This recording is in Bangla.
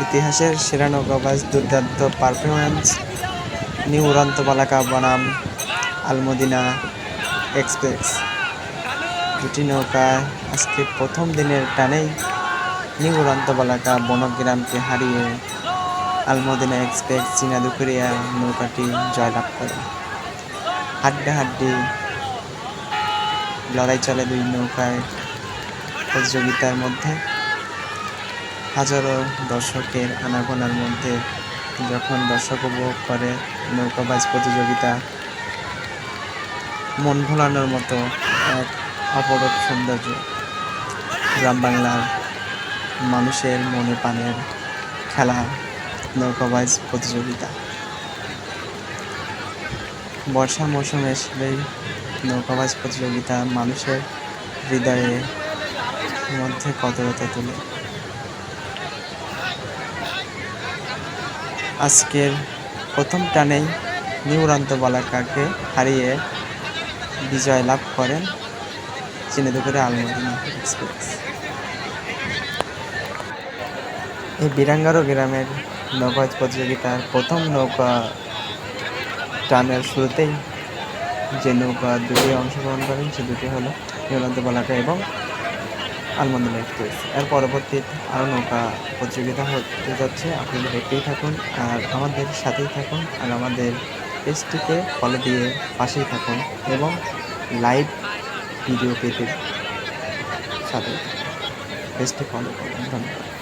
ইতিহাসের সেরা নৌকাবাজ দুর্দান্ত পারফরমেন্স নিউ উড়ান্ত বালাকা বনাম, আলমদিনা এক্সপ্রেস দুটি নৌকায় আজকে প্রথম দিনের টানেই নিউ উড়ান্ত বালাকা বনগ্রামকে হারিয়ে আলমদিনা এক্সপ্রেস চীনা দুপুরিয়া নৌকাটি জয়লাভ করে। হাড্ডা হাড্ডি লড়াই চলে দুই নৌকায় প্রতিযোগিতার মধ্যে। হাজারো দর্শকের আনাগোনার মধ্যে যখন দর্শক উপভোগ করে নৌকাবাজ প্রতিযোগিতা, মন ভোলানোর মতো এক অপরূপ সৌন্দর্য। গ্রাম বাংলার মানুষের মনে প্রাণের খেলা নৌকাবাজ প্রতিযোগিতা। বর্ষা মৌসুম এসলেই নৌকাবাজ প্রতিযোগিতা মানুষের হৃদয়ে মধ্যে কদরতা তোলে। আজকের প্রথম টানেই নিউরান্ত বালাকাকে হারিয়ে বিজয় লাভ করেন চিনেদুপুরে আলমদিনা এক্সপ্রেস। এই বিরাঙ্গারো গ্রামের নৌকা প্রতিযোগিতার প্রথম নৌকা টানের শুরুতেই যে নৌকা দুটি অংশগ্রহণ করেন, সে দুটি হলো নিউরান্ত বালাকা এবং আলমদিনা এক্সপ্রেস এর পরবর্তী আরও নৌকা প্রতিযোগিতা হতে যাচ্ছে আপনারা দেখতেই থাকুন, আর আমাদের সাথেই থাকুন, আর আমাদের পেজটিকে ফলো দিয়ে পাশেই থাকুন এবং লাইভ ভিডিও পেতে সাথে পেজটি ফলো করুন, ধন্যবাদ।